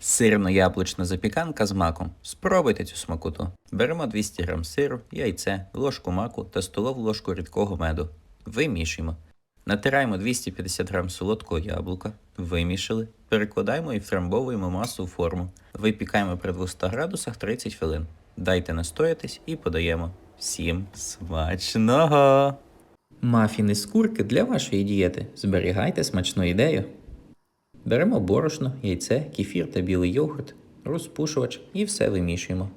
Сирно-яблучна запіканка з маком. Спробуйте цю смакоту. Беремо 200 г сиру, яйце, ложку маку та столову ложку рідкого меду. Вимішуємо. Натираємо 250 г солодкого яблука, вимішали, перекладаємо і втрамбовуємо масу в форму. Випікаємо при 200 градусах 30 хвилин. Дайте настоятись і подаємо. Всім смачного! Мафіни з курки для вашої дієти. Зберігайте смачну ідею. Беремо борошно, яйце, кефір та білий йогурт, розпушувач і все вимішуємо.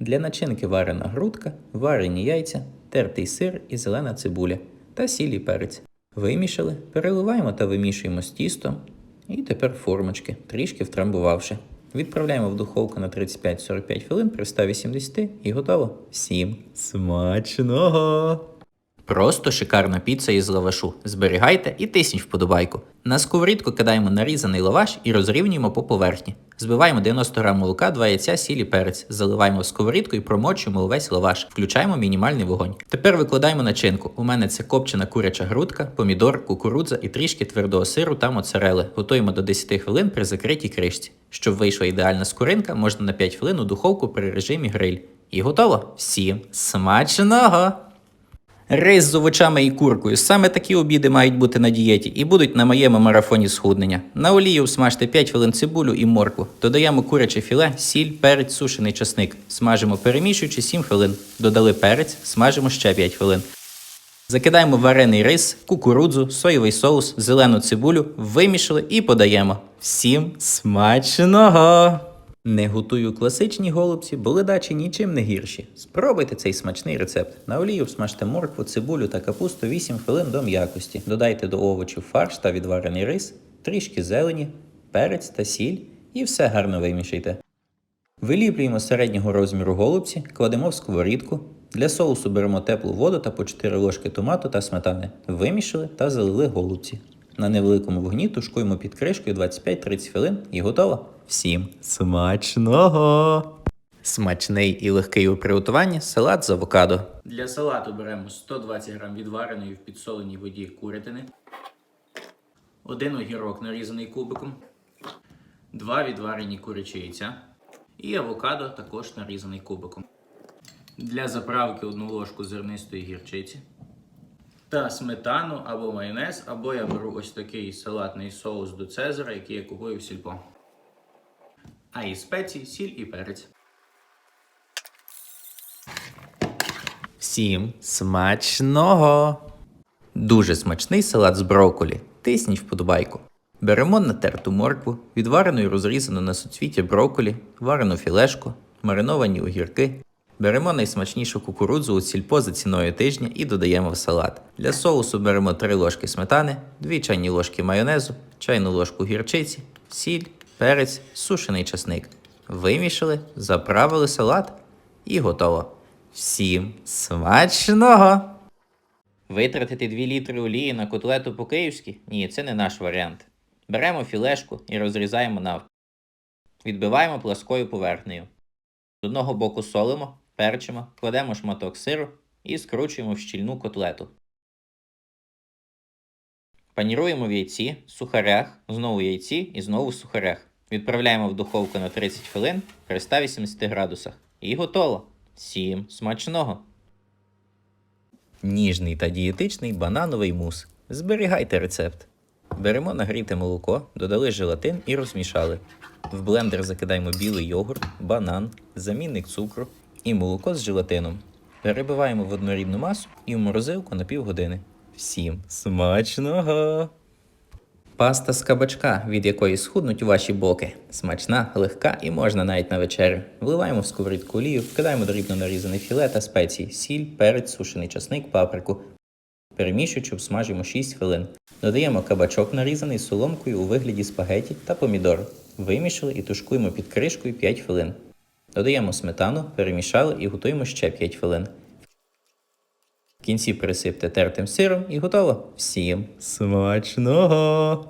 Для начинки варена грудка, варені яйця, тертий сир і зелена цибуля та сіль перець. Вимішали, переливаємо та вимішуємо з тістом. І тепер формочки, трішки втрамбувавши. Відправляємо в духовку на 35-45 хвилин при 180 і готово. Всім смачного! Просто шикарна піца із лавашу. Зберігайте і тисніть вподобайку. На сковорідку кидаємо нарізаний лаваш і розрівнюємо по поверхні. Збиваємо 90 г молока, 2 яйця, сіль і перець. Заливаємо в сковорідку і промочуємо увесь лаваш. Включаємо мінімальний вогонь. Тепер викладаємо начинку. У мене це копчена куряча грудка, помідор, кукурудза і трішки твердого сиру та моцарели. Готуємо до 10 хвилин при закритій кришці. Щоб вийшла ідеальна скоринка, можна на 5 хвилин у духовку при режимі гриль. І готово. Всім смачного! Рис з овочами і куркою. Саме такі обіди мають бути на дієті і будуть на моєму марафоні схуднення. На олію смажте 5 хвилин цибулю і моркву. Додаємо куряче філе, сіль, перець, сушений часник. Смажимо перемішуючи 7 хвилин. Додали перець, смажимо ще 5 хвилин. Закидаємо варений рис, кукурудзу, соєвий соус, зелену цибулю, вимішали і подаємо. Всім смачного! Не готую класичні голубці, бо ледачі нічим не гірші. Спробуйте цей смачний рецепт. На олію всмажте моркву, цибулю та капусту 8 хвилин до м'якості. Додайте до овочів фарш та відварений рис, трішки зелені, перець та сіль і все гарно вимішайте. Виліплюємо середнього розміру голубці, кладемо в сковорідку. Для соусу беремо теплу воду та по 4 ложки томату та сметани. Вимішали та залили голубці. На невеликому вогні тушкуємо під кришкою 25-30 хвилин і готово. Всім смачного! Смачний і легкий у приготуванні салат з авокадо. Для салату беремо 120 г відвареної в підсоленій воді курятини, один огірок нарізаний кубиком, два відварені курячі яйця і авокадо також нарізаний кубиком. Для заправки одну ложку зернистої гірчиці та сметану або майонез, або я беру ось такий салатний соус до Цезара, який я купую в сільпо. А і спеції, сіль і перець. Всім смачного! Дуже смачний салат з брокколі. Тисніть вподобайку. Беремо натерту моркву, відварену і розрізану на суцвіття брокколі, варену філешку, мариновані огірки. Беремо найсмачнішу кукурудзу у сільпо за ціною тижня і додаємо в салат. Для соусу беремо 3 ложки сметани, 2 чайні ложки майонезу, чайну ложку гірчиці, сіль, перець, сушений часник. Вимішали, заправили салат і готово. Всім смачного! Витратити 2 літри олії на котлету по-київськи? Ні, це не наш варіант. Беремо філешку і розрізаємо навпіл. Відбиваємо пласкою поверхнею. З одного боку солимо, перчимо, кладемо шматок сиру і скручуємо в щільну котлету. Паніруємо в яйці, сухарях, знову яйці і знову сухарях. Відправляємо в духовку на 30 хвилин при 180 градусах. І готово. Всім смачного! Ніжний та дієтичний банановий мус. Зберігайте рецепт. Беремо нагріте молоко, додали желатин і розмішали. В блендер закидаємо білий йогурт, банан, замінник цукру і молоко з желатином. Перебиваємо в однорідну масу і в морозилку на півгодини. Всім смачного! Паста з кабачка, від якої схуднуть ваші боки. Смачна, легка і можна навіть на вечерю. Вливаємо в сковорідку олію, вкидаємо дрібно нарізаний філе та спеції, сіль, перець, сушений часник, паприку. Перемішуючи, обсмажуємо 6 хвилин. Додаємо кабачок нарізаний соломкою у вигляді спагеті та помідор. Вимішали і тушкуємо під кришкою 5 хвилин. Додаємо сметану, перемішали і готуємо ще 5 хвилин. В кінці присипте тертим сиром і готово. Всім смачного!